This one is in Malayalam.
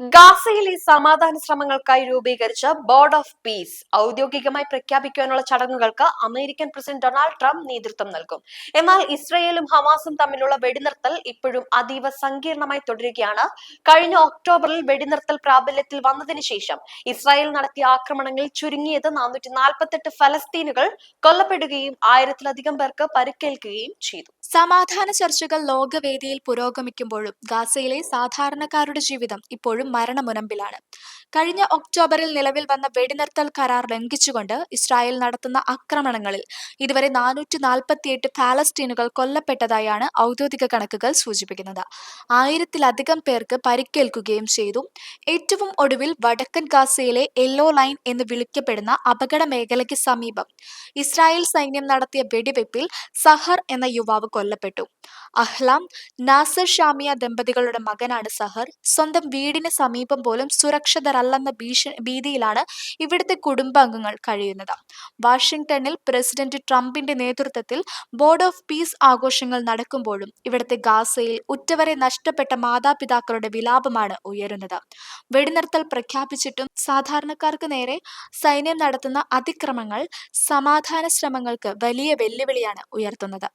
ഗാസയിലെ സമാധാന ശ്രമങ്ങൾക്കായി രൂപീകരിച്ച ബോർഡ് ഓഫ് പീസ് ഔദ്യോഗികമായി പ്രഖ്യാപിക്കാനുള്ള ചടങ്ങുകൾക്ക് അമേരിക്കൻ പ്രസിഡന്റ് ഡൊണാൾഡ് ട്രംപ് നേതൃത്വം നൽകും. എന്നാൽ ഇസ്രയേലും ഹമാസും തമ്മിലുള്ള വെടിനിർത്തൽ ഇപ്പോഴും അതീവ സങ്കീർണമായി തുടരുകയാണ്. കഴിഞ്ഞ ഒക്ടോബറിൽ വെടിനിർത്തൽ പ്രാബല്യത്തിൽ വന്നതിന് ശേഷം ഇസ്രായേൽ നടത്തിയ ആക്രമണങ്ങളിൽ ചുരുങ്ങിയത് നാനൂറ്റി നാൽപ്പത്തെട്ട് ഫലസ്തീനുകൾ കൊല്ലപ്പെടുകയും ആയിരത്തിലധികം പേർക്ക് പരിക്കേൽക്കുകയും ചെയ്തു. സമാധാന ചർച്ചകൾ ലോകവേദിയിൽ പുരോഗമിക്കുമ്പോഴും ഗാസയിലെ സാധാരണക്കാരുടെ ജീവിതം ഇപ്പോഴും മരണമുനമ്പിലാണ്. കഴിഞ്ഞ ഒക്ടോബറിൽ നിലവിൽ വന്ന വെടിനിർത്തൽ കരാർ ലംഘിച്ചുകൊണ്ട് ഇസ്രായേൽ നടത്തുന്ന ആക്രമണങ്ങളിൽ ഇതുവരെ നാനൂറ്റി നാൽപ്പത്തിയെട്ട് പാലസ്റ്റീനുകൾ കൊല്ലപ്പെട്ടതായാണ് ഔദ്യോഗിക കണക്കുകൾ സൂചിപ്പിക്കുന്നത്. ആയിരത്തിലധികം പേർക്ക് പരിക്കേൽക്കുകയും ചെയ്തു. ഏറ്റവും ഒടുവിൽ വടക്കൻ ഗാസയിലെ യെല്ലോ ലൈൻ എന്ന് വിളിക്കപ്പെടുന്ന അപകട മേഖലയ്ക്ക് സമീപം ഇസ്രായേൽ സൈന്യം നടത്തിയ വെടിവെപ്പിൽ സഹർ എന്ന യുവാവ് കൊല്ലപ്പെട്ടു. അഹ്ലാം നാസർ ഷാമിയ ദമ്പതികളുടെ മകനാണ് സഹർ. സ്വന്തം വീടിന് സമീപം പോലും സുരക്ഷിതരല്ലെന്ന ഭീഷ ഭീതിയിലാണ് ഇവിടുത്തെ കുടുംബാംഗങ്ങൾ കഴിയുന്നത്. വാഷിംഗ്ടണിൽ പ്രസിഡന്റ് ട്രംപിന്റെ നേതൃത്വത്തിൽ ബോർഡ് ഓഫ് പീസ് ആഘോഷങ്ങൾ നടക്കുമ്പോഴും ഇവിടുത്തെ ഗാസയിൽ ഉറ്റവരെ നഷ്ടപ്പെട്ട മാതാപിതാക്കളുടെ വിലാപമാണ് ഉയരുന്നത്. വെടിനിർത്തൽ പ്രഖ്യാപിച്ചിട്ടും സാധാരണക്കാർക്ക് നേരെ സൈന്യം നടത്തുന്ന അതിക്രമങ്ങൾ സമാധാന ശ്രമങ്ങൾക്ക് വലിയ വെല്ലുവിളിയാണ് ഉയർത്തുന്നത്.